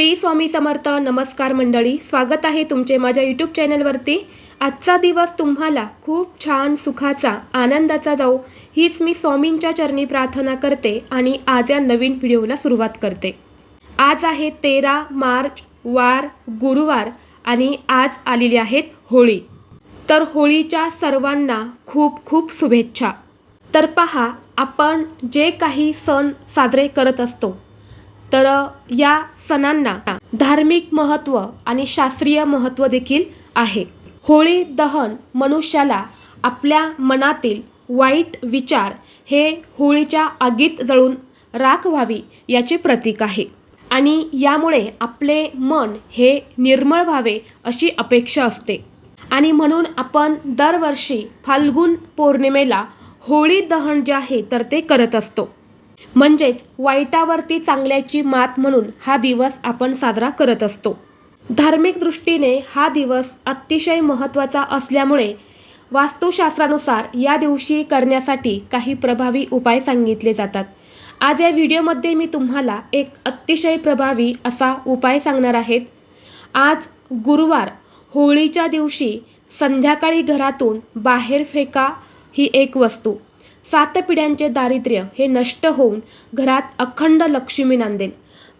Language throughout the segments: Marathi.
श्री स्वामी समर्थ नमस्कार मंडळी स्वागत आहे तुमचे माझ्या यूट्यूब चॅनलवरती. आजचा दिवस तुम्हाला खूप छान सुखाचा आनंदाचा जाऊ हीच मी स्वामींच्या चरणी प्रार्थना करते आणि आज या नवीन व्हिडिओला सुरुवात करते. आज आहे तेरा मार्च वार गुरुवार आणि आज आलेली आहेत होळी. तर होळीच्या सर्वांना खूप खूप शुभेच्छा. तर पहा आपण जे काही सण साजरे करत असतो तर या सणांना धार्मिक महत्त्व आणि शास्त्रीय महत्त्व देखील आहे. होळी दहन मनुष्याला आपल्या मनातील वाईट विचार हे होळीच्या आगीत जळून राख व्हावी याचे प्रतीक आहे. आणि यामुळे आपले मन हे निर्मळ व्हावे अशी अपेक्षा असते. आणि म्हणून आपण दरवर्षी फाल्गुन पौर्णिमेला होळी दहन जे आहे तर ते करत असतो. म्हणजेच वाईटावरती चांगल्याची मात म्हणून हा दिवस आपण साजरा करत असतो. धार्मिक दृष्टीने हा दिवस अतिशय महत्त्वाचा असल्यामुळे वास्तुशास्त्रानुसार या दिवशी करण्यासाठी काही प्रभावी उपाय सांगितले जातात. आज या व्हिडिओमध्ये मी तुम्हाला एक अतिशय प्रभावी असा उपाय सांगणार आहेत. आज गुरुवार होळीच्या दिवशी संध्याकाळी घरातून बाहेर फेका ही एक वस्तू. सात पिढ्यांचे दारिद्र्य हे नष्ट होऊन घरात अखंड लक्ष्मी नांदेल.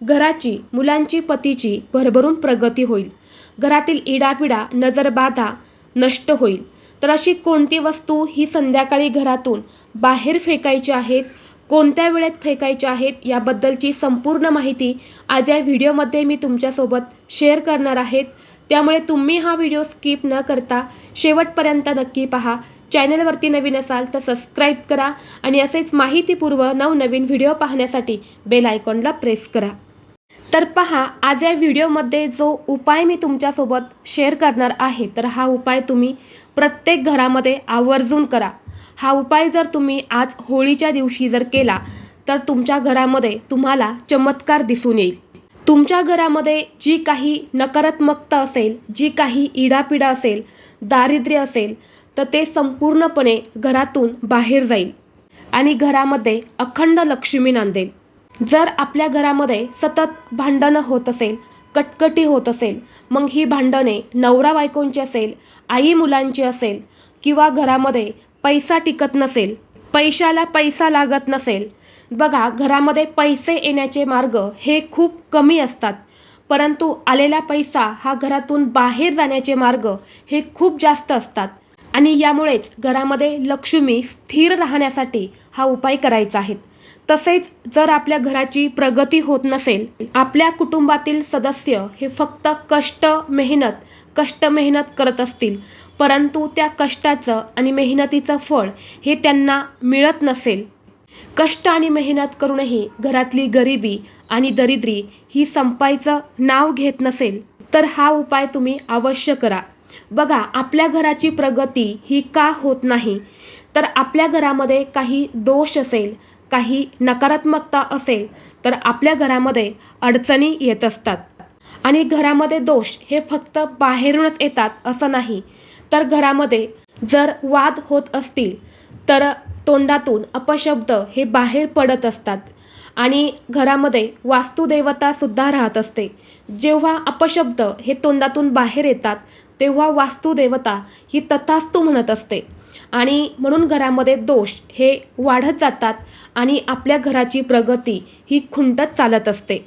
घराची मुलांची पतीची भरभरून प्रगती होईल. घरातील इडापिडा नजरबाधा नष्ट होईल. तर अशी कोणती वस्तू ही संध्याकाळी घरातून बाहेर फेकायची आहेत कोणत्या वेळेत फेकायच्या आहेत याबद्दलची संपूर्ण माहिती आज या व्हिडिओमध्ये मी तुमच्यासोबत शेअर करणार आहेत. त्यामुळे तुम्ही हा व्हिडिओ स्किप न करता शेवटपर्यंत नक्की पहा. चॅनलवरती नवीन असाल तर सबस्क्राईब करा आणि असेच माहितीपूर्व नवनवीन व्हिडिओ पाहण्यासाठी बेल आयकॉनला प्रेस करा. तर पहा आज या व्हिडिओमध्ये जो उपाय मी तुमच्यासोबत शेअर करणार आहे तर हा उपाय तुम्ही प्रत्येक घरामध्ये आवर्जून करा. हा उपाय जर तुम्ही आज होळीच्या दिवशी जर केला तर तुमच्या घरामध्ये तुम्हाला चमत्कार दिसून येईल. तुमच्या घरामध्ये जी काही नकारात्मकता असेल जी काही इडापिडा असेल दारिद्र्य असेल तर ते संपूर्णपणे घरातून बाहेर जाईल आणि घरामध्ये अखंड लक्ष्मी नांदेल. जर आपल्या घरामध्ये सतत भांडणं होत असेल कटकटी होत असेल मग ही भांडणे नवरा बायकोंची असेल आई मुलांची असेल किंवा घरामध्ये पैसा टिकत नसेल पैशाला पैसा लागत नसेल बघा घरामध्ये पैसे येण्याचे मार्ग हे खूप कमी असतात. परंतु आलेला पैसा हा घरातून बाहेर जाण्याचे मार्ग हे खूप जास्त असतात. आणि यामुळेच घरामध्ये लक्ष्मी स्थिर राहण्यासाठी हा उपाय करायचा आहे. तसेच जर आपल्या घराची प्रगती होत नसेल आपल्या कुटुंबातील सदस्य हे फक्त कष्ट मेहनत कष्ट मेहनत करत असतील परंतु त्या कष्टाचं आणि मेहनतीचं फळ हे त्यांना मिळत नसेल. कष्ट आणि मेहनत करूनही घरातली गरिबी आणि दरिद्री ही संपायचं नाव घेत नसेल तर हा उपाय तुम्ही अवश्य करा. बघा आपल्या घराची प्रगती ही का होत नाही? तर आपल्या घरामध्ये काही दोष असेल काही नकारात्मकता असेल तर आपल्या घरामध्ये अडचणी येत असतात. आणि घरामध्ये दोष हे फक्त बाहेरूनच येतात असं नाही. तर घरामध्ये जर वाद होत असतील तर तोंडातून अपशब्द हे बाहेर पडत असतात. आणि घरामध्ये वास्तुदेवतासुद्धा राहत असते. जेव्हा अपशब्द हे तोंडातून बाहेर येतात तेव्हा वास्तुदेवता ही तथास्तू म्हणत असते. आणि म्हणून घरामध्ये दोष हे वाढत जातात आणि आपल्या घराची प्रगती ही खुंटत चालत असते.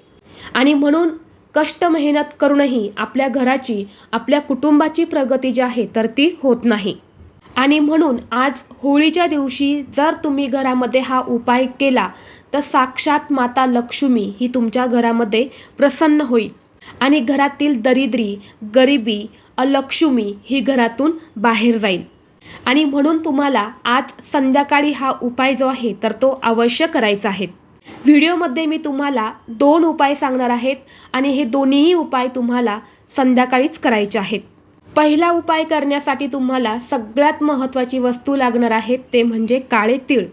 आणि म्हणून कष्ट मेहनत करूनही आपल्या घराची आपल्या कुटुंबाची प्रगती जी आहे तर ती होत नाही. आणि म्हणून आज होळीच्या दिवशी जर तुम्ही घरामध्ये हा उपाय केला तर साक्षात माता लक्ष्मी ही तुमच्या घरामध्ये प्रसन्न होईल. आणि घरातील दरिद्री गरिबी अलक्ष्मी ही घरातून बाहेर जाईल. आणि म्हणून तुम्हाला आज संध्याकाळी हा उपाय जो आहे तर तो अवश्य करायचा आहे. व्हिडिओमध्ये मी तुम्हाला दोन उपाय सांगणार आहेत आणि हे दोन्हीही उपाय तुम्हाला संध्याकाळीच करायचे आहेत. पहिला उपाय करण्यासाठी तुम्हाला सगळ्यात महत्त्वाची वस्तू लागणार आहे ते म्हणजे काळे तीळ.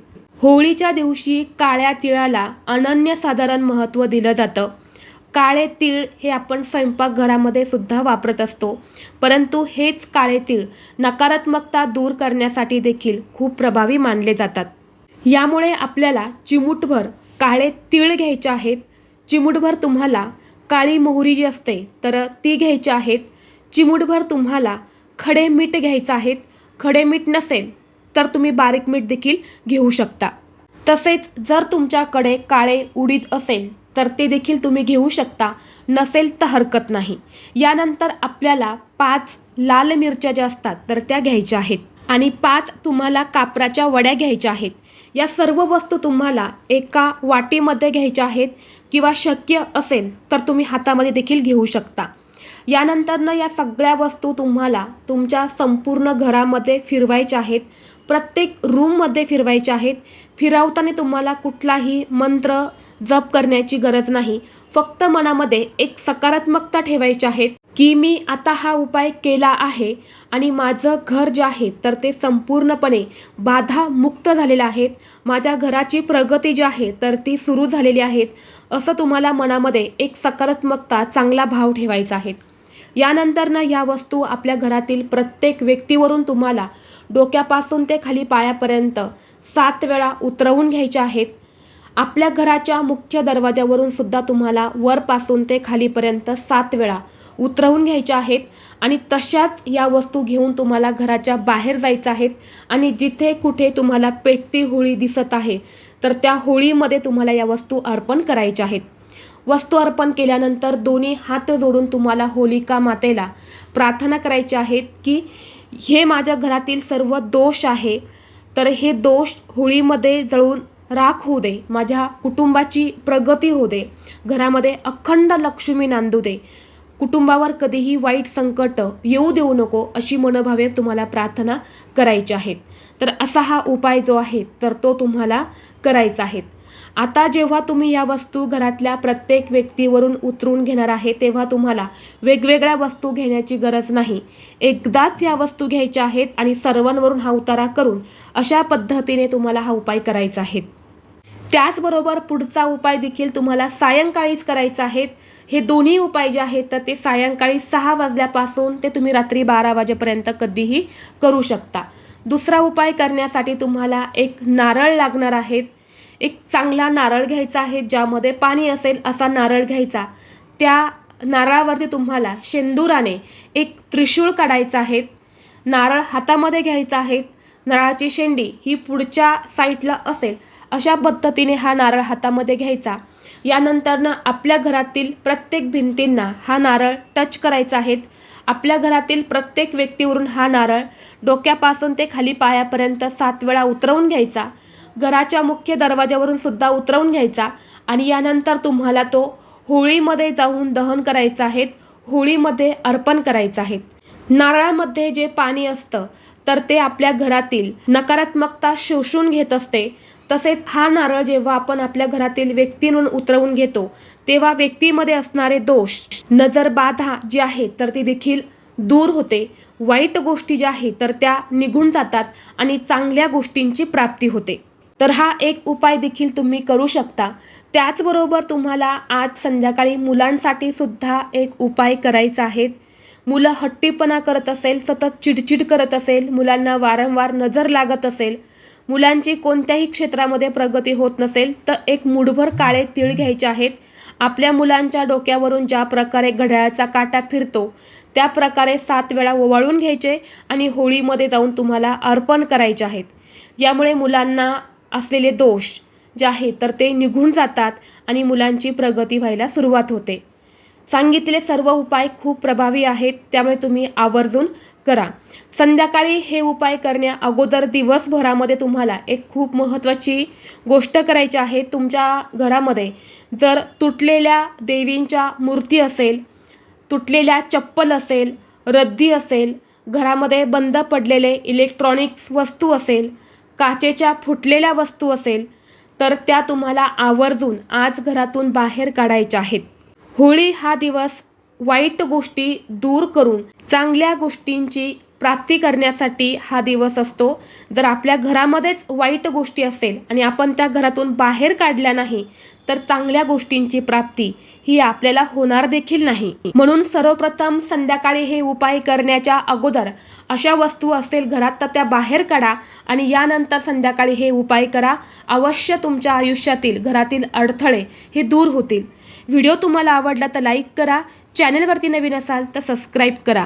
होळीच्या दिवशी काळ्या तिळाला अनन्यसाधारण महत्त्व दिलं जातं. काळे तीळ हे आपण स्वयंपाकघरामध्ये सुद्धा वापरत असतो. परंतु हेच काळे तीळ नकारात्मकता दूर करण्यासाठी देखील खूप प्रभावी मानले जातात. यामुळे आपल्याला चिमूटभर काळे तीळ घ्यायचे आहेत. चिमूटभर तुम्हाला काळी मोहरी जी असते तर ती घ्यायची आहेत. चिमूटभर तुम्हाला खडे मीठ घ्यायचं आहेत. खडे मीठ नसेल तर तुम्ही बारीक मीठ देखील घेऊ शकता. तसेच जर तुमच्याकडे काळे उडीद असेल तर ते देखील तुम्ही घेऊ शकता. नसेल तर हरकत नाही. यानंतर आपल्याला पाच लाल मिरच्या ज्या असतात तर त्या घ्यायच्या आहेत. आणि पाच तुम्हाला कापराच्या वड्या घ्यायच्या आहेत. या सर्व वस्तू तुम्हाला एका वाटीमध्ये घ्यायच्या आहेत किंवा शक्य असेल तर तुम्ही हातामध्ये देखील घेऊ शकता. यानंतरनं या सगळ्या वस्तू तुम्हाला तुमच्या संपूर्ण घरामध्ये फिरवायच्या आहेत. प्रत्येक रूममध्ये फिरवायच्या आहेत. फिरवताना तुम्हाला कुठलाही मंत्र जप करण्याची गरज नाही. फक्त मनामध्ये एक सकारात्मकता ठेवायची आहे की मी आता हा उपाय केला आहे आणि माझं घर जे आहे तर ते संपूर्णपणे बाधा मुक्त झालेलं आहेत. माझ्या घराची प्रगती जी आहे तर ती सुरू झालेली आहेत असं तुम्हाला मनामध्ये एक सकारात्मकता चांगला भाव ठेवायचा आहे. यानंतरनं या वस्तू आपल्या घरातील प्रत्येक व्यक्तीवरून तुम्हाला डोक्यापासून ते खाली पायापर्यंत सात वेळा उतरवून घ्यायच्या आहेत. आपल्या घराच्या मुख्य दरवाजावरून सुद्धा तुम्हाला वरपासून ते खालीपर्यंत सात वेळा उतरवून घ्यायच्या आहेत आणि तशाच या वस्तू घेऊन तुम्हाला घराच्या बाहेर जायचं आहेत आणि जिथे कुठे तुम्हाला पेटती होळी दिसत आहे तर त्या होळीमध्ये तुम्हाला या वस्तू अर्पण करायच्या आहेत. वस्तू अर्पण केल्यानंतर दोन्ही हात जोडून तुम्हाला होलिका मातेला प्रार्थना करायची आहेत की हे माझ्या घरातील सर्व दोष आहे. तर हे दोष होळीमध्ये जळून राख होऊ दे. माझ्या कुटुंबाची प्रगती होऊ दे. घरामध्ये अखंड लक्ष्मी नांदू दे. कुटुंबावर कधीही वाईट संकट येऊ देऊ नको अशी मनोभावे तुम्हाला प्रार्थना करायची आहेत. तर असा हा उपाय जो आहे तर तो तुम्हाला करायचा आहे. आता जेव्हा तुम्ही या वस्तू घरातल्या प्रत्येक व्यक्तीवरून उतरून घेणार आहे तेव्हा तुम्हाला वेगवेगळ्या वस्तू घेण्याची गरज नाही. एकदाच या वस्तू घ्यायच्या आहेत आणि सर्वांवरून हा उतारा करून अशा पद्धतीने तुम्हाला हा उपाय करायचा आहे. त्याचबरोबर पुढचा उपाय देखील तुम्हाला सायंकाळीच करायचा आहेत हे दोन्ही उपाय जे आहेत तर ते सायंकाळी सहा वाजल्यापासून ते तुम्ही रात्री बारा वाजेपर्यंत कधीही करू शकता. दुसरा उपाय करण्यासाठी तुम्हाला एक नारळ लागणार आहेत एक चांगला नारळ घ्यायचा आहे ज्यामध्ये पाणी असेल असा नारळ घ्यायचा. त्या नारळावरती तुम्हाला शेंदुराने एक त्रिशूळ काढायचा आहे नारळ हातामध्ये घ्यायचा आहे नारळाची शेंडी ही पुढच्या साईडला असेल अशा पद्धतीने हा नारळ हातामध्ये घ्यायचा. यानंतरनं आपल्या घरातील प्रत्येक भिंतींना हा नारळ टच करायचा आहे आपल्या घरातील प्रत्येक व्यक्तीवरून हा नारळ डोक्यापासून ते खाली पायापर्यंत सात वेळा उतरवून घ्यायचा. घराच्या मुख्य दरवाजावरून सुद्धा उतरवून घ्यायचा आणि यानंतर तुम्हाला तो होळीमध्ये जाऊन दहन करायचं आहे होळीमध्ये अर्पण करायचं आहे नारळामध्ये जे पाणी असतं तर ते आपल्या घरातील नकारात्मकता शोषून घेत असते. तसेच हा नारळ जेव्हा आपण आपल्या घरातील व्यक्तींवरून उतरवून घेतो तेव्हा व्यक्तीमध्ये असणारे दोष नजर बाधा जी आहे तर ती देखील दूर होते. वाईट गोष्टी ज्या आहेत तर त्या निघून जातात आणि चांगल्या गोष्टींची प्राप्ती होते. तर हा एक उपाय देखील तुम्ही करू शकता. त्याचबरोबर तुम्हाला आज संध्याकाळी मुलांसाठी सुद्धा एक उपाय करायचा आहे. मुलं हट्टीपणा करत असेल सतत चिडचिड करत असेल मुलांना वारंवार नजर लागत असेल मुलांची कोणत्याही क्षेत्रामध्ये प्रगती होत नसेल तर एक मुठभर काळे तीळ घ्यायचे आहेत. आपल्या मुलांच्या डोक्यावरून ज्या प्रकारे घड्याळाचा काटा फिरतो त्या प्रकारे सात वेळा ओवाळून घ्यायचे आणि होळीमध्ये जाऊन तुम्हाला अर्पण करायचे आहेत. यामुळे मुलांना असलेले दोष जे आहेत तर ते निघून जातात आणि मुलांची प्रगती व्हायला सुरुवात होते. सांगितलेले सर्व उपाय खूप प्रभावी आहेत त्यामुळे तुम्ही आवर्जून करा. संध्याकाळी हे उपाय करण्या अगोदर दिवसभरामध्ये तुम्हाला एक खूप महत्त्वाची गोष्ट करायची आहे. तुमच्या घरामध्ये जर तुटलेल्या देवींच्या मूर्ती असेल तुटलेल्या चप्पल असेल रद्दी असेल घरामध्ये बंद पडलेले इलेक्ट्रॉनिक्स वस्तू असेल काचेच्या फुटलेल्या वस्तू असेल तर त्या तुम्हाला आवर्जून आज घरातून बाहेर काढायच्या आहेत. होळी हा दिवस वाईट गोष्टी दूर करून चांगल्या गोष्टींची प्राप्ती करण्यासाठी हा दिवस असतो. जर आपल्या घरामध्येच वाईट गोष्टी असेल आणि आपण त्या घरातून बाहेर काढल्या नाही तर चांगल्या गोष्टींची प्राप्ती ही आपल्याला होणार देखील नाही. म्हणून सर्वप्रथम संध्याकाळी हे उपाय करण्याच्या अगोदर अशा वस्तू असेल घरात तर त्या बाहेर काढा आणि यानंतर संध्याकाळी हे उपाय करा. अवश्य तुमच्या आयुष्यातील घरातील अडथळे हे दूर होतील. व्हिडिओ तुम्हाला आवडला तर लाईक करा. चॅनलवरती नवीन असाल तर सबस्क्राईब करा.